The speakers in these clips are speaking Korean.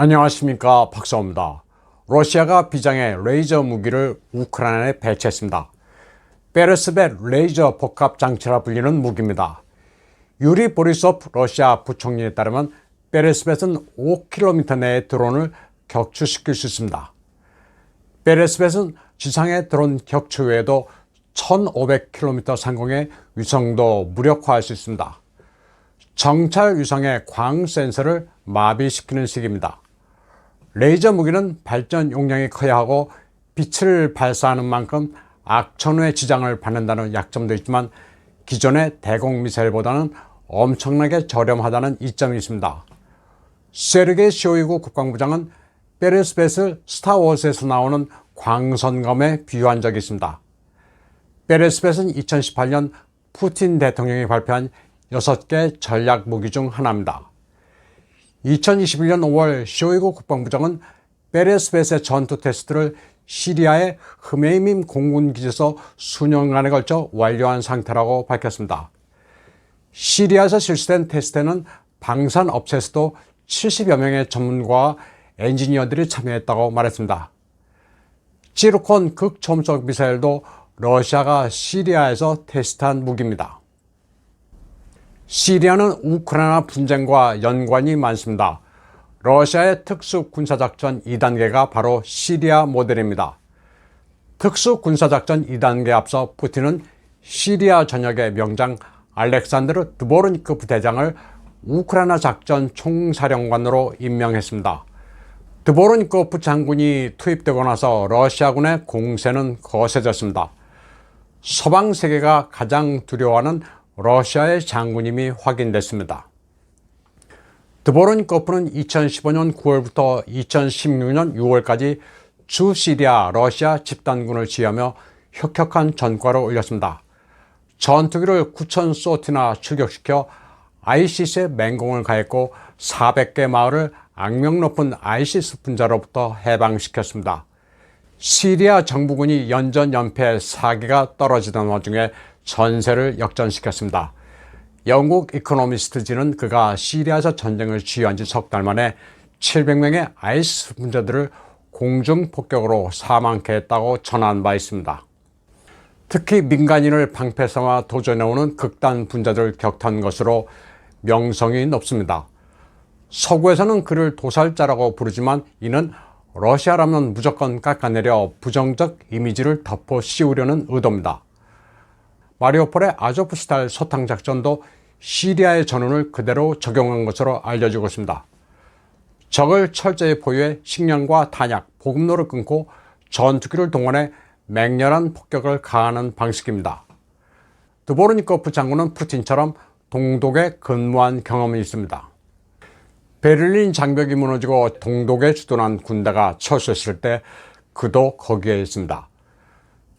안녕하십니까 박사입니다. 러시아가 비장의 레이저 무기를 우크라이나에 배치했습니다. 베르스벳 레이저 복합 장치라 불리는 무기입니다. 유리 보리소프 러시아 부총리에 따르면 베르스벳은 5km 내의 드론을 격추시킬 수 있습니다. 베르스벳은 지상의 드론 격추 외에도 1500km 상공의 위성도 무력화할 수 있습니다. 정찰 위성의 광 센서를 마비시키는 식입니다. 레이저 무기는 발전 용량이 커야 하고 빛을 발사하는 만큼 악천후의 지장을 받는다는 약점도 있지만 기존의 대공 미사일보다는 엄청나게 저렴하다는 이점이 있습니다. 세르게 쇼이구 국방부장은 베레스벳을 스타워즈에서 나오는 광선검에 비유한 적이 있습니다. 베레스벳은 2018년 푸틴 대통령이 발표한 6개 전략 무기 중 하나입니다. 2021년 5월 쇼이구 국방부장은 베레스벳의 전투 테스트를 시리아의 흐메이민 공군기지에서 수년간에 걸쳐 완료한 상태라고 밝혔습니다. 시리아에서 실시된 테스트에는 방산 업체에서도 70여 명의 전문가와 엔지니어들이 참여했다고 말했습니다. 지르콘 극초음속 미사일도 러시아가 시리아에서 테스트한 무기입니다. 시리아는 우크라이나 분쟁과 연관이 많습니다. 러시아의 특수 군사작전 2단계가 바로 시리아 모델입니다. 특수 군사작전 2단계 앞서 푸틴은 시리아 전역의 명장 알렉산드르 드보르니크 부대장을 우크라이나 작전 총사령관으로 임명했습니다. 드보르니코프 장군이 투입되고 나서 러시아군의 공세는 거세졌습니다. 서방 세계가 가장 두려워하는 러시아의 장군임이 확인됐습니다. 드보르니코프는 2015년 9월부터 2016년 6월까지 주 시리아 러시아 집단군을 지휘하며 혁혁한 전과를 올렸습니다. 전투기를 9천 소티나 출격시켜 아이시스의 맹공을 가했고 400개 마을을 악명 높은 아이시스 분자로부터 해방시켰습니다. 시리아 정부군이 연전 연패 사기가 떨어지던 와중에 전세를 역전시켰습니다. 영국 이코노미스트지는 그가 시리아에서 전쟁을 지휘한 지 석 달 만에 700명의 아이시스 분자들을 공중 폭격으로 사망케 했다고 전한 바 있습니다. 특히 민간인을 방패 삼아 도전해오는 극단 분자들을 격탄 것으로 명성이 높습니다. 서구에서는 그를 도살자라고 부르지만 이는 러시아라면 무조건 깎아내려 부정적 이미지를 덮어 씌우려는 의도입니다. 마리오폴의 아조프스탈 소탕 작전도 시리아의 전운을 그대로 적용한 것으로 알려지고 있습니다. 적을 철저히 포위해 식량과 탄약, 보급로를 끊고 전투기를 동원해 맹렬한 폭격을 가하는 방식입니다. 드보르니코프 장군은 푸틴처럼 동독에 근무한 경험이 있습니다. 베를린 장벽이 무너지고 동독에 주둔한 군대가 철수했을 때 그도 거기에 있습니다.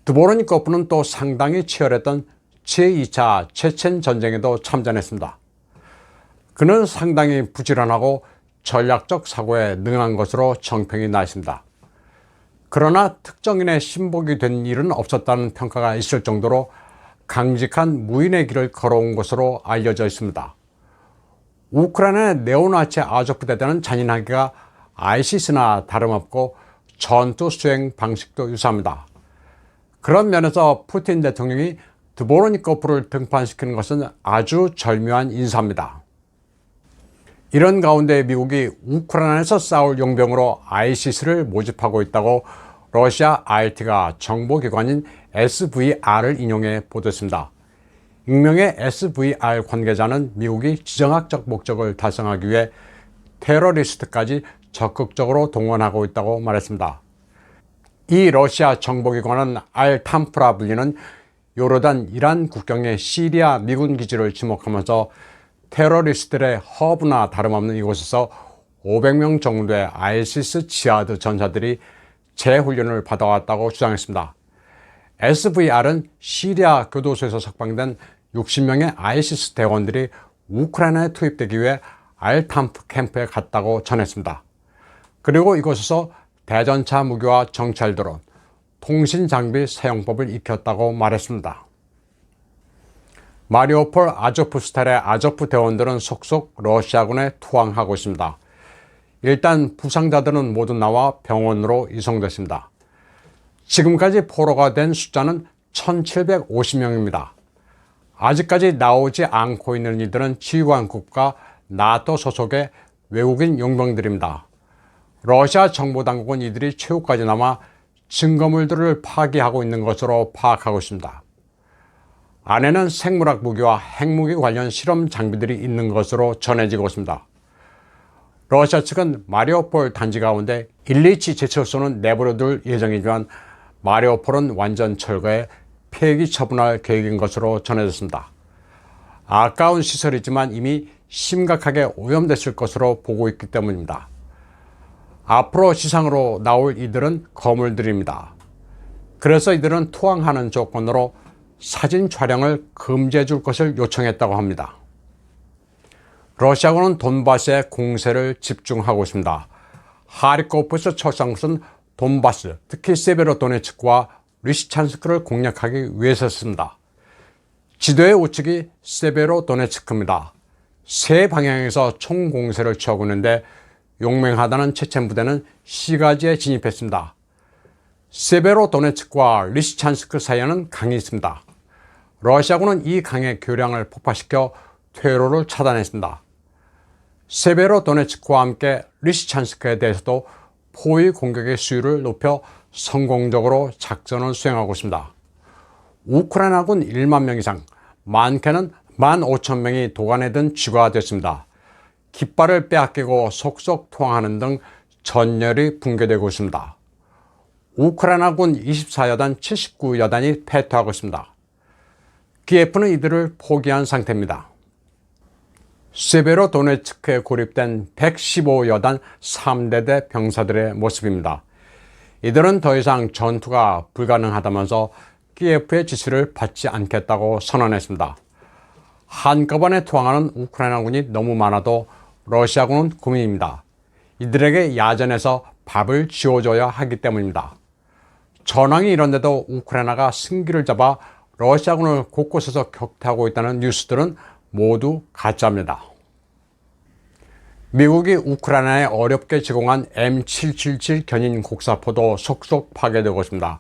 드보르니코프는 또 상당히 치열했던 제2차 체첸 전쟁에도 참전했습니다. 그는 상당히 부지런하고 전략적 사고에 능한 것으로 정평이 나 있습니다. 그러나 특정인의 신복이 된 일은 없었다는 평가가 있을 정도로 강직한 무인의 길을 걸어온 것으로 알려져 있습니다. 우크라이나의 네오나치 아조프 대대는 잔인하기가 아이시스나 다름없고 전투 수행 방식도 유사합니다. 그런 면에서 푸틴 대통령이 드보르니코프를 등판시키는 것은 아주 절묘한 인사입니다. 이런 가운데 미국이 우크라이나에서 싸울 용병으로 아이시스를 모집하고 있다고 러시아 RT가 정보기관인 SVR을 인용해 보도했습니다. 익명의 SVR 관계자는 미국이 지정학적 목적을 달성하기 위해 테러리스트까지 적극적으로 동원하고 있다고 말했습니다. 이 러시아 정보기관은 알탐프라 불리는 요르단 이란 국경의 시리아 미군 기지를 지목하면서 테러리스트들의 허브나 다름없는 이곳에서 500명 정도의 아이시스 지하드 전사들이 재훈련을 받아왔다고 주장했습니다. SVR은 시리아 교도소에서 석방된 60명의 아이시스 대원들이 우크라이나에 투입되기 위해 알탐프 캠프에 갔다고 전했습니다. 그리고 이곳에서 대전차 무기와 정찰 드론, 통신 장비 사용법을 익혔다고 말했습니다. 마리오폴 아조프스탈의 아조프 대원들은 속속 러시아군에 투항하고 있습니다. 일단 부상자들은 모두 나와 병원으로 이송됐습니다. 지금까지 포로가 된 숫자는 1750명입니다. 아직까지 나오지 않고 있는 이들은 지휘관국가 나토 소속의 외국인 용병들입니다. 러시아 정보 당국은 이들이 최후까지 남아 증거물들을 파기하고 있는 것으로 파악하고 있습니다. 안에는 생물학 무기와 핵무기 관련 실험 장비들이 있는 것으로 전해지고 있습니다. 러시아 측은 마리오폴 단지 가운데 1, 2치 제철소는 내버려둘 예정이지만 마리오폴은 완전 철거해 폐기 처분할 계획인 것으로 전해졌습니다. 아까운 시설이지만 이미 심각하게 오염됐을 것으로 보고 있기 때문입니다. 앞으로 시상으로 나올 이들은 거물들입니다. 그래서 이들은 투항하는 조건으로 사진 촬영을 금지해 줄 것을 요청했다고 합니다. 러시아군은 돈바스에 공세를 집중하고 있습니다. 처리한 것은 돈바스, 특히 세베로도네츠크와 리시찬스크를 공략하기 위해서였습니다. 지도의 우측이 세베로도네츠크입니다. 세 방향에서 총 공세를 취하고 있는데 용맹하다는 체첸 부대는 시가지에 진입했습니다. 세베로 도네츠크와 리시찬스크 사이에는 강이 있습니다. 러시아군은 이 강의 교량을 폭파시켜 퇴로를 차단했습니다. 세베로 도네츠크와 함께 리시찬스크에 대해서도 포위 공격의 수위를 높여 성공적으로 작전을 수행하고 있습니다. 우크라이나군 1만 명 이상, 많게는 1만 5천 명이 도관에 든 쥐가 됐습니다. 깃발을 빼앗기고 속속 통하는 등 전열이 붕괴되고 있습니다. 우크라이나군 24여단 79여단이 패퇴하고 있습니다. 기예프는 이들을 포기한 상태입니다. 세베로 도네츠크에 고립된 115여단 3대대 병사들의 모습입니다. 이들은 더 이상 전투가 불가능하다면서 키예프의 지시를 받지 않겠다고 선언했습니다. 한꺼번에 투항하는 우크라이나군이 너무 많아도 러시아군은 고민입니다. 이들에게 야전에서 밥을 지어줘야 하기 때문입니다. 전황이 이런데도 우크라이나가 승기를 잡아 러시아군을 곳곳에서 격퇴하고 있다는 뉴스들은 모두 가짜입니다. 미국이 우크라이나에 어렵게 제공한 M777 견인 곡사포도 속속 파괴되고 있습니다.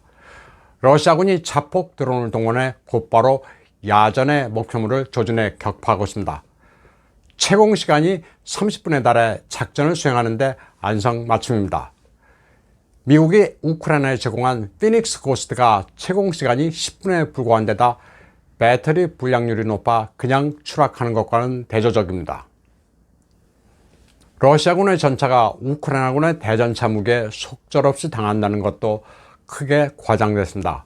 러시아군이 자폭 드론을 동원해 곧바로 야전의 목표물을 조준해 격파하고 있습니다. 채공 시간이 30분에 달해 작전을 수행하는데 안성맞춤입니다. 미국이 우크라이나에 제공한 피닉스 고스트가 채공 시간이 10분에 불과한 데다 배터리 불량률이 높아 그냥 추락하는 것과는 대조적입니다. 러시아군의 전차가 우크라이나군의 대전차 무게에 속절없이 당한다는 것도 크게 과장됐습니다.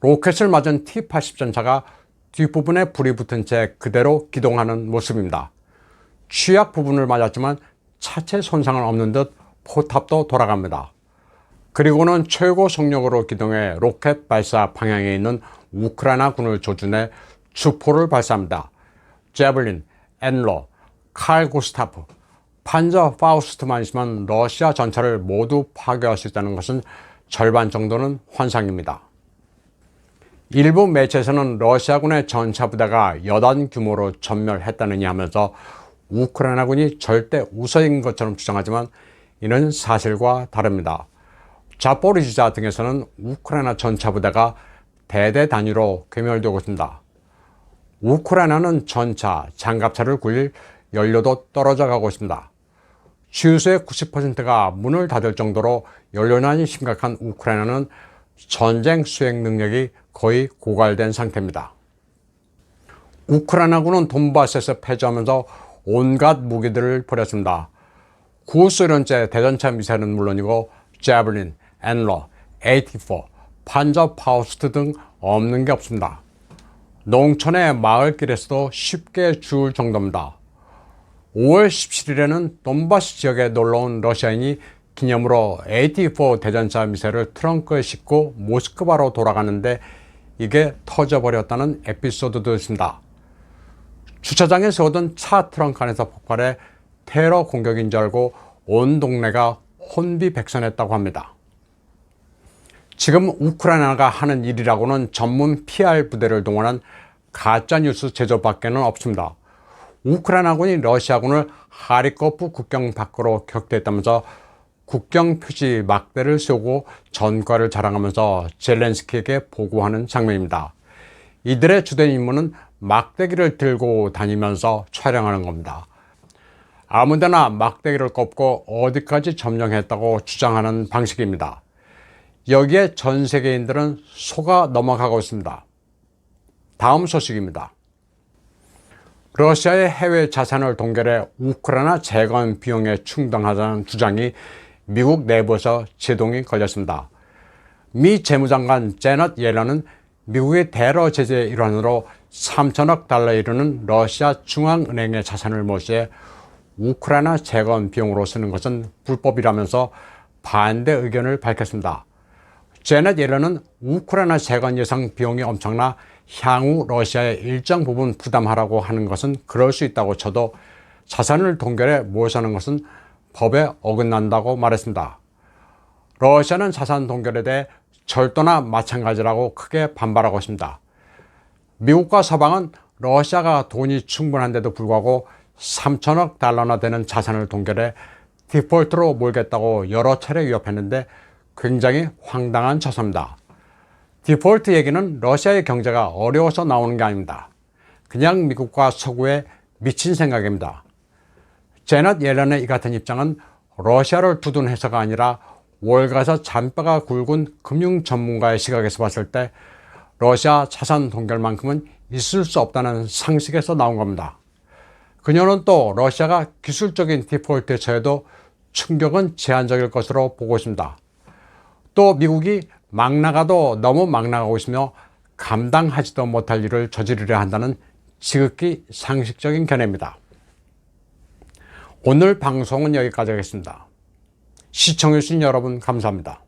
로켓을 맞은 T-80 전차가 뒷부분에 불이 붙은 채 그대로 기동하는 모습입니다. 취약 부분을 맞았지만 차체 손상은 없는 듯 포탑도 돌아갑니다. 그리고는 최고 속력으로 기동해 로켓 발사 방향에 있는 우크라이나 군을 조준해 주포를 발사합니다. 제블린, 엔러, 칼 구스타프, 판저 파우스트만 있으면 러시아 전차를 모두 파괴할 수 있다는 것은 절반 정도는 환상입니다. 일부 매체에서는 러시아군의 전차 부대가 여단 규모로 전멸했다느니 하면서 우크라이나군이 절대 우세인 것처럼 주장하지만 이는 사실과 다릅니다. 자포리지자 등에서는 우크라이나 전차 부대가 대대 단위로 괴멸되고 있습니다. 우크라이나는 전차, 장갑차를 굴릴 연료도 떨어져 가고 있습니다. 주유소의 90%가 문을 닫을 정도로 연료난이 심각한 우크라이나는 전쟁 수행 능력이 거의 고갈된 상태입니다. 우크라이나군은 돈바스에서 패전하면서 온갖 무기들을 버렸습니다. 구소련제 대전차 미사일은 물론이고 제블린, 엔러, AT4, 판저 파우스트 등 없는 게 없습니다. 농촌의 마을길에서도 쉽게 주울 정도입니다. 5월 17일에는 돈바스 지역에 놀러온 러시아인이 기념으로 AT4 대전차 미사일을 트렁크에 싣고 모스크바로 돌아가는데 이게 터져버렸다는 에피소드도 있습니다. 주차장에 세우던 차 트렁크 안에서 폭발해 테러 공격인 줄 알고 온 동네가 혼비백산했다고 합니다. 지금 우크라이나가 하는 일이라고는 전문 PR 부대를 동원한 가짜뉴스 제조밖에는 없습니다. 우크라이나군이 러시아군을 하리코프 국경 밖으로 격퇴했다면서 국경 표지 막대를 세우고 전과를 자랑하면서 젤렌스키에게 보고하는 장면입니다. 이들의 주된 임무는 막대기를 들고 다니면서 촬영하는 겁니다. 아무데나 막대기를 꺾고 어디까지 점령했다고 주장하는 방식입니다. 여기에 전 세계인들은 속아 넘어가고 있습니다. 다음 소식입니다. 러시아의 해외 자산을 동결해 우크라이나 재건 비용에 충당하자는 주장이 미국 내부에서 제동이 걸렸습니다. 미 재무장관 제넛 옐런은 미국의 대러 제재의 일환으로 3천억 달러에 이르는 러시아 중앙은행의 자산을 모시해 우크라이나 재건 비용으로 쓰는 것은 불법이라면서 반대 의견을 밝혔습니다. 제넷 옐런은 우크라이나 재건 예상 비용이 엄청나 향후 러시아의 일정 부분 부담하라고 하는 것은 그럴 수 있다고 쳐도 자산을 동결해 모셔는 것은 법에 어긋난다고 말했습니다. 러시아는 자산 동결에 대해 절도나 마찬가지라고 크게 반발하고 있습니다. 미국과 서방은 러시아가 돈이 충분한데도 불구하고 3천억 달러나 되는 자산을 동결해 디폴트로 몰겠다고 여러 차례 위협했는데 굉장히 황당한 처사입니다. 디폴트 얘기는 러시아의 경제가 어려워서 나오는 게 아닙니다. 그냥 미국과 서구의 미친 생각입니다. 제넛 옐런의 이 같은 입장은 러시아를 두둔해서가 아니라 월가서 잔바가 굵은 금융 전문가의 시각에서 봤을 때 러시아 자산 동결만큼은 있을 수 없다는 상식에서 나온 겁니다. 그녀는 또 러시아가 기술적인 디폴트에 처해도 충격은 제한적일 것으로 보고 있습니다. 또 미국이 막 나가도 너무 막 나가고 있으며 감당하지도 못할 일을 저지르려 한다는 지극히 상식적인 견해입니다. 오늘 방송은 여기까지 하겠습니다. 시청해주신 여러분 감사합니다.